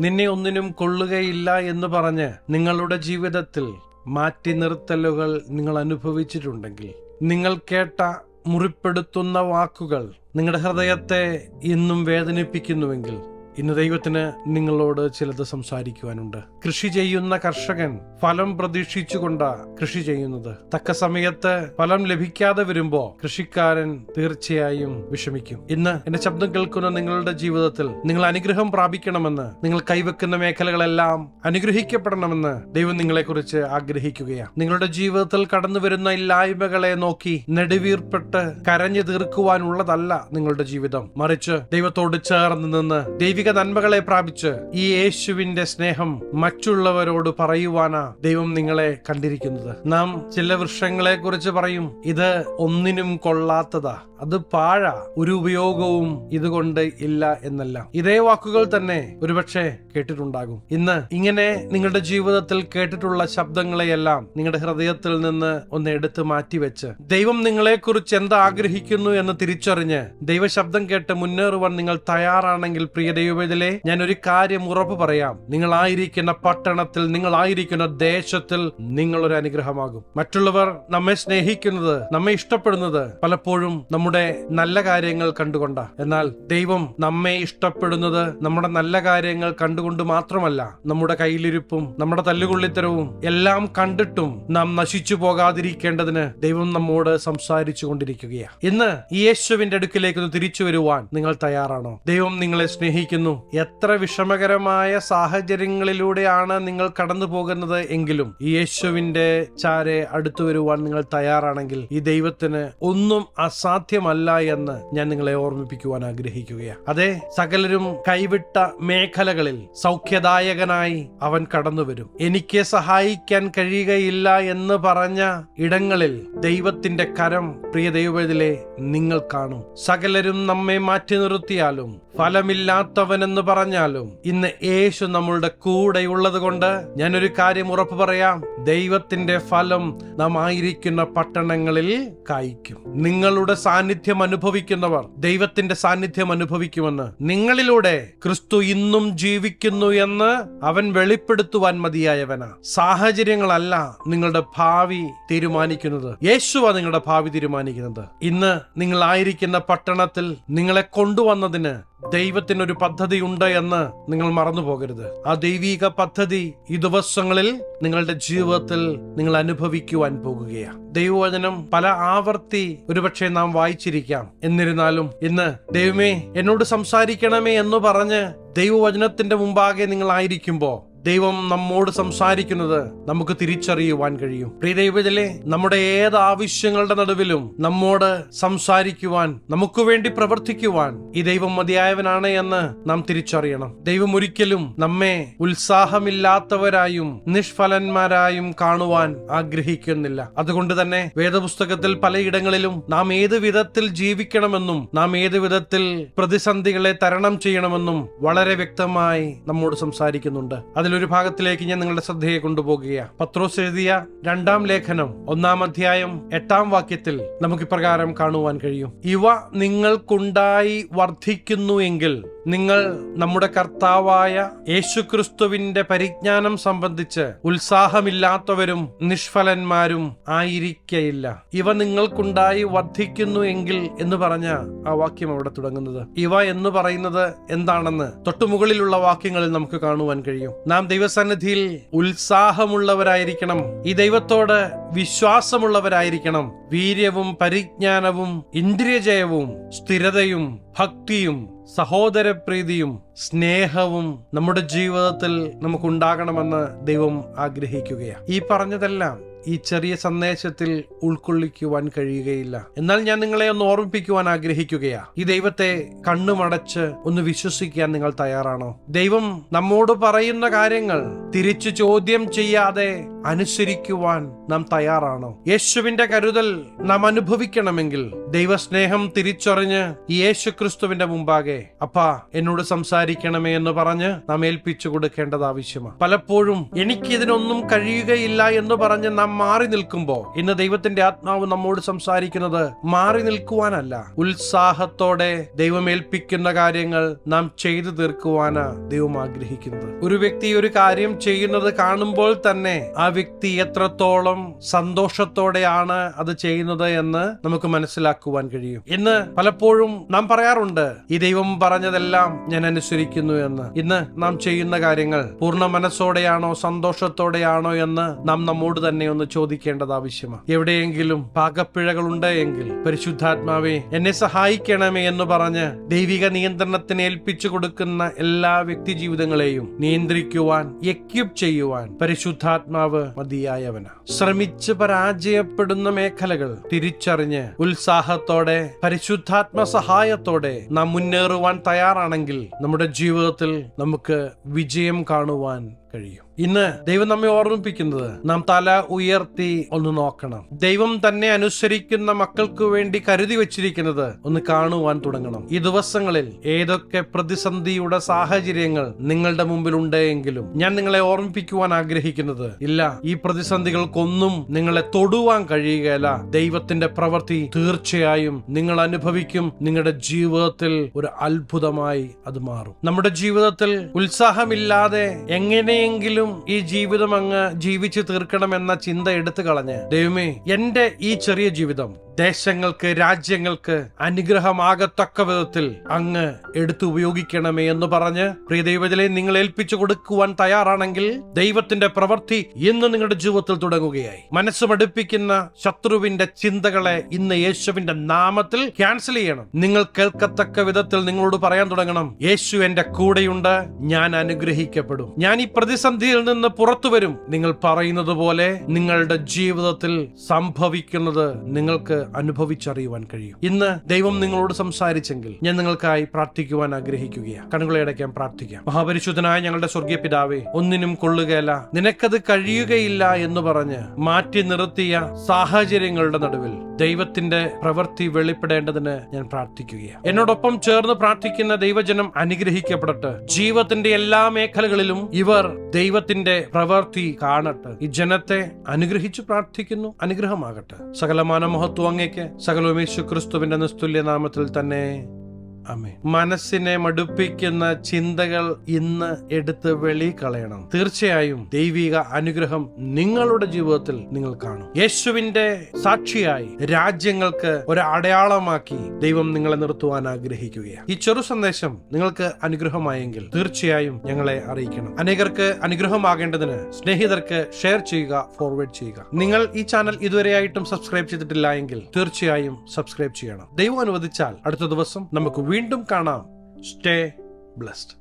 നിന്നെ ഒന്നിനും കൊള്ളുകയില്ല എന്ന് പറഞ്ഞ് നിങ്ങളുടെ ജീവിതത്തിൽ മാറ്റി നിർത്തലുകൾ നിങ്ങൾ അനുഭവിച്ചിട്ടുണ്ടെങ്കിൽ നിങ്ങൾ കേട്ട മുറിപ്പെടുത്തുന്ന വാക്കുകൾ നിങ്ങളുടെ ഹൃദയത്തെ ഇന്നും വേദനിപ്പിക്കുന്നുവെങ്കിൽ ഇന്ന് ദൈവത്തിന് നിങ്ങളോട് ചിലത് സംസാരിക്കുവാനുണ്ട്. കൃഷി ചെയ്യുന്ന കർഷകൻ ഫലം പ്രതീക്ഷിച്ചുകൊണ്ട കൃഷി ചെയ്യുന്നത്. തക്ക സമയത്ത് ഫലം ലഭിക്കാതെ വരുമ്പോ കൃഷിക്കാരൻ തീർച്ചയായും വിഷമിക്കും. ഇന്ന് എന്റെ ശബ്ദം കേൾക്കുന്ന നിങ്ങളുടെ ജീവിതത്തിൽ നിങ്ങൾ അനുഗ്രഹം പ്രാപിക്കണമെന്ന് നിങ്ങൾ കൈവെക്കുന്ന മേഖലകളെല്ലാം അനുഗ്രഹിക്കപ്പെടണമെന്ന് ദൈവം നിങ്ങളെക്കുറിച്ച് ആഗ്രഹിക്കുകയാണ്. നിങ്ങളുടെ ജീവിതത്തിൽ കടന്നു വരുന്ന ഇല്ലായ്മകളെ നോക്കി നെടുവീർപ്പെട്ട് കരഞ്ഞു തീർക്കുവാനുള്ളതല്ല നിങ്ങളുടെ ജീവിതം. മറിച്ച് ദൈവത്തോട് ചേർന്ന് നിന്ന് ദൈവിക നന്മകളെ പ്രാപിച്ച് ഈ യേശുവിന്റെ സ്നേഹം മറ്റുള്ളവരോട് പറയുവാനാ ദൈവം നിങ്ങളെ കണ്ടിരിക്കുന്നത്. നാം ചില വൃക്ഷങ്ങളെ കുറിച്ച് പറയും ഇത് ഒന്നിനും കൊള്ളാത്തതാ അത് പാഴ ഒരു ഉപയോഗവും ഇതുകൊണ്ട് ഇല്ല എന്നല്ല. ഇതേ വാക്കുകൾ തന്നെ ഒരുപക്ഷെ കേട്ടിട്ടുണ്ടാകും. ഇന്ന് ഇങ്ങനെ നിങ്ങളുടെ ജീവിതത്തിൽ കേട്ടിട്ടുള്ള ശബ്ദങ്ങളെയെല്ലാം നിങ്ങളുടെ ഹൃദയത്തിൽ നിന്ന് ഒന്ന് എടുത്ത് മാറ്റിവെച്ച് ദൈവം നിങ്ങളെക്കുറിച്ച് എന്ത് ആഗ്രഹിക്കുന്നു എന്ന് തിരിച്ചറിഞ്ഞ് ദൈവശബ്ദം കേട്ട് മുന്നേറുവാൻ നിങ്ങൾ തയ്യാറാണെങ്കിൽ പ്രിയ ദൈവവേദലെ ഞാൻ ഒരു കാര്യം ഉറപ്പ് പറയാം. നിങ്ങളായിരിക്കുന്ന പട്ടണത്തിൽ നിങ്ങളായിരിക്കുന്ന ദേശത്തിൽ നിങ്ങളൊരു അനുഗ്രഹമാകും. മറ്റുള്ളവർ നമ്മെ സ്നേഹിക്കുന്നത് നമ്മെ ഇഷ്ടപ്പെടുന്നത് പലപ്പോഴും നമ്മുടെ നല്ല കാര്യങ്ങൾ കണ്ടുകൊണ്ട. എന്നാൽ ദൈവം നമ്മെ ഇഷ്ടപ്പെടുന്നത് നമ്മുടെ നല്ല കാര്യങ്ങൾ കണ്ടുകൊണ്ട് മാത്രമല്ല നമ്മുടെ കയ്യിലിരിപ്പും നമ്മുടെ തല്ലുകൊള്ളിത്തരവും എല്ലാം കണ്ടിട്ടും നാം നശിച്ചു പോകാതിരിക്കേണ്ടതിന് ദൈവം നമ്മോട് സംസാരിച്ചു കൊണ്ടിരിക്കുകയാണ് ഇന്ന് ഈ യേശുവിന്റെ അടുക്കിലേക്ക് തിരിച്ചു വരുവാൻ നിങ്ങൾ തയ്യാറാണോ? ദൈവം നിങ്ങളെ സ്നേഹിക്കുന്നു. എത്ര വിഷമകരമായ സാഹചര്യങ്ങളിലൂടെയാണ് നിങ്ങൾ കടന്നു പോകുന്നത് എങ്കിലും യേശുവിന്റെ ചാരെ അടുത്തു വരുവാൻ നിങ്ങൾ തയ്യാറാണെങ്കിൽ ഈ ദൈവത്തിന് ഒന്നും അസാധ്യമല്ല എന്ന് ഞാൻ നിങ്ങളെ ഓർമ്മിപ്പിക്കുവാൻ ആഗ്രഹിക്കുകയാണ്. അതെ സകലരും കൈവിട്ട മേഖലകളിൽ സൗഖ്യദായകനായി അവൻ കടന്നു വരും എനിക്ക് സഹായിക്കാൻ കഴിയുകയില്ല എന്ന് പറഞ്ഞ ഇടങ്ങളിൽ ദൈവത്തിന്റെ കരം പ്രിയ ദൈവത്തിലെ നിങ്ങൾ കാണും. സകലരും നമ്മെ മാറ്റി നിർത്തിയാലും ഫലമില്ലാത്തവനെന്ന് പറഞ്ഞാലും ഇന്ന് യേശു നമ്മളുടെ കൂടെയുള്ളത് കൊണ്ട് ഞാനൊരു കാര്യം ഉറപ്പ് പറയാം. ദൈവത്തിന്റെ ഫലം നാം ആയിരിക്കുന്ന പട്ടണങ്ങളിൽ കായ്ക്കും. നിങ്ങളുടെ സാന്നിധ്യം അനുഭവിക്കുന്നവർ ദൈവത്തിന്റെ സാന്നിധ്യം അനുഭവിക്കുമെന്ന് നിങ്ങളിലൂടെ ക്രിസ്തു ഇന്നും ജീവിക്കുന്നു എന്ന് അവൻ വെളിപ്പെടുത്തുവാൻ മതിയായവനാ. സാഹചര്യങ്ങളല്ല നിങ്ങളുടെ ഭാവി തീരുമാനിക്കുന്നത്. യേശുവാ നിങ്ങളുടെ ഭാവി തീരുമാനിക്കുന്നത്. ഇന്ന് നിങ്ങളായിരിക്കുന്ന പട്ടണത്തിൽ നിങ്ങളെ കൊണ്ടുവന്നതിന് ദൈവത്തിനൊരു പദ്ധതിയുണ്ട് എന്ന് നിങ്ങൾ മറന്നു പോകരുത് ആ ദൈവീക പദ്ധതി ഈ ദിവസങ്ങളിൽ നിങ്ങളുടെ ജീവിതത്തിൽ നിങ്ങൾ അനുഭവിക്കുവാൻ പോകുകയാണ് ദൈവവചനം പല ആവർത്തി ഒരുപക്ഷെ നാം വായിച്ചിരിക്കാം. എന്നിരുന്നാലും ഇന്ന് ദൈവമേ എന്നോട് സംസാരിക്കണമേ എന്ന് പറഞ്ഞ് ദൈവവചനത്തിന്റെ മുമ്പാകെ നിങ്ങൾ ആയിരിക്കുമ്പോ ദൈവം നമ്മോട് സംസാരിക്കുന്നത് നമുക്ക് തിരിച്ചറിയുവാൻ കഴിയും. പ്രിയ ദൈവത്തിലെ നമ്മുടെ ഏത് ആവശ്യങ്ങളുടെ നടുവിലും നമ്മോട് സംസാരിക്കുവാൻ നമുക്ക് വേണ്ടി പ്രവർത്തിക്കുവാൻ ഈ ദൈവം മതിയായവനാണ് എന്ന് നാം തിരിച്ചറിയണം. ദൈവം ഒരിക്കലും നമ്മെ ഉത്സാഹമില്ലാത്തവരായും നിഷ്ഫലന്മാരായും കാണുവാൻ ആഗ്രഹിക്കുന്നില്ല. അതുകൊണ്ട് തന്നെ വേദപുസ്തകത്തിൽ പലയിടങ്ങളിലും നാം ഏത് വിധത്തിൽ ജീവിക്കണമെന്നും നാം ഏത് വിധത്തിൽ പ്രതിസന്ധികളെ തരണം ചെയ്യണമെന്നും വളരെ വ്യക്തമായി നമ്മോട് സംസാരിക്കുന്നുണ്ട്. അതിലൊരു ഭാഗത്തിലേക്ക് ഞാൻ നിങ്ങളുടെ ശ്രദ്ധയെ കൊണ്ടുപോകുകയാണ് പത്രോസ് എഴുതിയ രണ്ടാം ലേഖനം ഒന്നാം അധ്യായം എട്ടാം വാക്യത്തിൽ നമുക്ക് ഇപ്രകാരം കാണുവാൻ കഴിയും. ഇവ നിങ്ങൾക്കുണ്ടായി വർദ്ധിക്കുന്നു എങ്കിൽ നിങ്ങൾ നമ്മുടെ കർത്താവായ യേശുക്രിസ്തുവിന്റെ പരിജ്ഞാനം സംബന്ധിച്ച് ഉത്സാഹമില്ലാത്തവരും നിഷ്ഫലന്മാരും ആയിരിക്കയില്ല. ഇവ നിങ്ങൾക്കുണ്ടായി വർദ്ധിക്കുന്നു എങ്കിൽ എന്ന് പറഞ്ഞ ആ വാക്യം അവിടെ തുടങ്ങുന്നത്. ഇവ എന്ന് പറയുന്നത് എന്താണെന്ന് തൊട്ടുമുകളിലുള്ള വാക്യങ്ങളിൽ നമുക്ക് കാണുവാൻ കഴിയും. നാം ദൈവസന്നിധിയിൽ ഉത്സാഹമുള്ളവരായിരിക്കണം. ഈ ദൈവത്തോട് വിശ്വാസമുള്ളവരായിരിക്കണം. വീര്യവും പരിജ്ഞാനവും ഇന്ദ്രിയജയവും സ്ഥിരതയും ഭക്തിയും സഹോദരപ്രീതിയും സ്നേഹവും നമ്മുടെ ജീവിതത്തിൽ നമുക്കുണ്ടാകണമെന്ന് ദൈവം ആഗ്രഹിക്കുകയാണ് ഈ പറഞ്ഞതെല്ലാം ഈ ചെറിയ സന്ദേശത്തിൽ ഉൾക്കൊള്ളിക്കുവാൻ കഴിയുകയില്ല. എന്നാൽ ഞാൻ നിങ്ങളെ ഒന്ന് ഓർമ്മിപ്പിക്കുവാൻ ആഗ്രഹിക്കുകയാ. ഈ ദൈവത്തെ കണ്ണുമടച്ച് ഒന്ന് വിശ്വസിക്കാൻ നിങ്ങൾ തയ്യാറാണോ? ദൈവം നമ്മോട് പറയുന്ന കാര്യങ്ങൾ തിരിച്ചു ചോദ്യം ചെയ്യാതെ അനുസരിക്കുവാൻ നാം തയ്യാറാണോ? യേശുവിന്റെ കരുതൽ നാം അനുഭവിക്കണമെങ്കിൽ ദൈവസ്നേഹം തിരിച്ചറിഞ്ഞ് യേശു ക്രിസ്തുവിന്റെ മുമ്പാകെ അപ്പാ എന്നോട് സംസാരിക്കണമേ എന്ന് പറഞ്ഞ് നാം ഏൽപ്പിച്ചു കൊടുക്കേണ്ടത് ആവശ്യമാണ്. പലപ്പോഴും എനിക്ക് ഇതിനൊന്നും കഴിയുകയില്ല എന്ന് പറഞ്ഞ് നാം മാറി നിൽക്കുമ്പോൾ ഇന്ന് ദൈവത്തിന്റെ ആത്മാവ് നമ്മോട് സംസാരിക്കുന്നത് മാറി നിൽക്കുവാനല്ല. ഉത്സാഹത്തോടെ ദൈവം ഏൽപ്പിക്കുന്ന കാര്യങ്ങൾ നാം ചെയ്തു തീർക്കുവാനാ ദൈവം ആഗ്രഹിക്കുന്നത്. ഒരു വ്യക്തി ഒരു കാര്യം ചെയ്യുന്നത് കാണുമ്പോൾ തന്നെ ആ വ്യക്തി എത്രത്തോളം സന്തോഷത്തോടെയാണ് അത് ചെയ്യുന്നത് എന്ന് നമുക്ക് മനസ്സിലാക്കുവാൻ കഴിയും. ഇന്ന് പലപ്പോഴും നാം പറയാറുണ്ട് ഈ ദൈവം പറഞ്ഞതെല്ലാം ഞാൻ അനുസരിക്കുന്നു എന്ന്. ഇന്ന് നാം ചെയ്യുന്ന കാര്യങ്ങൾ പൂർണ മനസ്സോടെയാണോ സന്തോഷത്തോടെയാണോ എന്ന് നാം നമ്മോട് തന്നെ ഒന്ന് ചോദിക്കേണ്ടത് ആവശ്യമാണ്. എവിടെയെങ്കിലും പാകപ്പിഴകൾ ഉണ്ട് എങ്കിൽ പരിശുദ്ധാത്മാവെ എന്നെ സഹായിക്കണമേ എന്ന് പറഞ്ഞ് ദൈവിക നിയന്ത്രണത്തിന് ഏൽപ്പിച്ചു കൊടുക്കുന്ന എല്ലാ വ്യക്തി ജീവിതങ്ങളെയും നിയന്ത്രിക്കുവാൻ എക്യുപ് ചെയ്യുവാൻ പരിശുദ്ധാത്മാവ് മതിയായവന ശ്രമിച്ച് പരാജയപ്പെടുന്ന മേഖലകൾ തിരിച്ചറിഞ്ഞ് ഉത്സാഹത്തോടെ പരിശുദ്ധാത്മ സഹായത്തോടെ നാം മുന്നേറുവാൻ തയ്യാറാണെങ്കിൽ നമ്മുടെ ജീവിതത്തിൽ നമുക്ക് വിജയം കാണുവാൻ കഴിയും. ഇന്ന് ദൈവം നമ്മെ ഓർമ്മിപ്പിക്കുന്നത് നാം തല ഉയർത്തി ഒന്ന് നോക്കണം. ദൈവം തന്നെ അനുസരിക്കുന്ന മക്കൾക്ക് വേണ്ടി കരുതി വച്ചിരിക്കുന്നത് ഒന്ന് കാണുവാൻ തുടങ്ങണം. ഈ ദിവസങ്ങളിൽ ഏതൊക്കെ പ്രതിസന്ധിയുടെ സാഹചര്യങ്ങൾ നിങ്ങളുടെ മുമ്പിൽ ഉണ്ടെങ്കിലും ഞാൻ നിങ്ങളെ ഓർമ്മിപ്പിക്കുവാൻ ആഗ്രഹിക്കുന്നത് ഇല്ല ഈ പ്രതിസന്ധികൾക്കൊന്നും നിങ്ങളെ തൊടുവാൻ കഴിയുകയില്ല. ദൈവത്തിന്റെ പ്രവൃത്തി തീർച്ചയായും നിങ്ങൾ അനുഭവിക്കും. നിങ്ങളുടെ ജീവിതത്തിൽ ഒരു അത്ഭുതമായി അത് മാറും. നമ്മുടെ ജീവിതത്തിൽ ഉത്സാഹമില്ലാതെ എങ്ങനെയെങ്കിലും ഈ ജീവിതം അങ്ങ് ജീവിച്ചു തീർക്കണമെന്ന ചിന്ത എടുത്തു കളഞ്ഞ്. ദൈവമേ എന്റെ ഈ ചെറിയ ജീവിതം ദേശങ്ങൾക്ക് രാജ്യങ്ങൾക്ക് അനുഗ്രഹമാകത്തക്ക വിധത്തിൽ അങ്ങ് എടുത്തു ഉപയോഗിക്കണമേ എന്ന് പറഞ്ഞ് പ്രിയ ദൈവജലെ നിങ്ങൾ ഏൽപ്പിച്ചു കൊടുക്കുവാൻ തയ്യാറാണെങ്കിൽ ദൈവത്തിന്റെ പ്രവൃത്തി ഇന്ന് നിങ്ങളുടെ ജീവിതത്തിൽ തുടങ്ങുകയായി. മനസ്സ് മടുപ്പിക്കുന്ന ശത്രുവിന്റെ ചിന്തകളെ ഇന്ന് യേശുവിന്റെ നാമത്തിൽ ക്യാൻസൽ ചെയ്യണം. നിങ്ങൾ കേൾക്കത്തക്ക വിധത്തിൽ നിങ്ങളോട് പറയാൻ തുടങ്ങണം യേശു എന്റെ കൂടെയുണ്ട് ഞാൻ അനുഗ്രഹിക്കപ്പെടും. ഞാൻ ഈ പ്രതിസന്ധിയിൽ നിന്ന് പുറത്തു വരും. നിങ്ങൾ പറയുന്നത് പോലെ നിങ്ങളുടെ ജീവിതത്തിൽ സംഭവിക്കുന്നത് നിങ്ങൾക്ക് അനുഭവിച്ചറിയുവാൻ കഴിയും. ഇന്ന് ദൈവം നിങ്ങളോട് സംസാരിച്ചെങ്കിൽ ഞാൻ നിങ്ങൾക്കായി പ്രാർത്ഥിക്കുവാൻ ആഗ്രഹിക്കുകയാണ്. കണ്ണുകളെ അടയ്ക്കാൻ പ്രാർത്ഥിക്കാം. മഹാപരിശുദ്ധനായ ഞങ്ങളുടെ സ്വർഗീയ പിതാവേ ഒന്നിനും കൊള്ളുകയല്ല. നിനക്കത് കഴിയുകയില്ല എന്ന് പറഞ്ഞ് മാറ്റി നിർത്തിയ സാഹചര്യങ്ങളുടെ നടുവിൽ ദൈവത്തിന്റെ പ്രവൃത്തി വെളിപ്പെടേണ്ടതിന് ഞാൻ പ്രാർത്ഥിക്കുകയാണ്. എന്നോടൊപ്പം ചേർന്ന് പ്രാർത്ഥിക്കുന്ന ദൈവജനം അനുഗ്രഹിക്കപ്പെടട്ടെ. ജീവിതത്തിന്റെ എല്ലാ മേഖലകളിലും ഇവർ ദൈവത്തിന്റെ പ്രവൃത്തി കാണട്ടെ. ഈ ജനത്തെ അനുഗ്രഹിച്ചു പ്രാർത്ഥിക്കുന്നു. അനുഗ്രഹമാകട്ടെ. സകലമാന മഹത്വം അങ്ങേക്ക് സകലമേശു ക്രിസ്തുവിന്റെ നിസ്തുല്യ നാമത്തിൽ തന്നെ അമേ മനസ്സിനെ മടുപ്പിക്കുന്ന ചിന്തകൾ ഇന്ന് എടുത്ത് വെളി കളയണം തീർച്ചയായും ദൈവിക അനുഗ്രഹം നിങ്ങളുടെ ജീവിതത്തിൽ നിങ്ങൾ കാണും. യേശുവിന്റെ സാക്ഷിയായി രാജ്യങ്ങൾക്ക് ഒരു അടയാളമാക്കി ദൈവം നിങ്ങളെ നിർത്തുവാൻ ആഗ്രഹിക്കുകയാണ്. ഈ ചെറു സന്ദേശം നിങ്ങൾക്ക് അനുഗ്രഹമായെങ്കിൽ തീർച്ചയായും ഞങ്ങളെ അറിയിക്കണം. അനേകർക്ക് അനുഗ്രഹമാകേണ്ടതിന് സ്നേഹിതർക്ക് ഷെയർ ചെയ്യുക ഫോർവേഡ് ചെയ്യുക. നിങ്ങൾ ഈ ചാനൽ ഇതുവരെയായിട്ടും സബ്സ്ക്രൈബ് ചെയ്തിട്ടില്ല എങ്കിൽ തീർച്ചയായും സബ്സ്ക്രൈബ് ചെയ്യണം. ദൈവം അനുവദിച്ചാൽ അടുത്ത ദിവസം നമുക്ക് വീണ്ടും കാണാം. Stay blessed.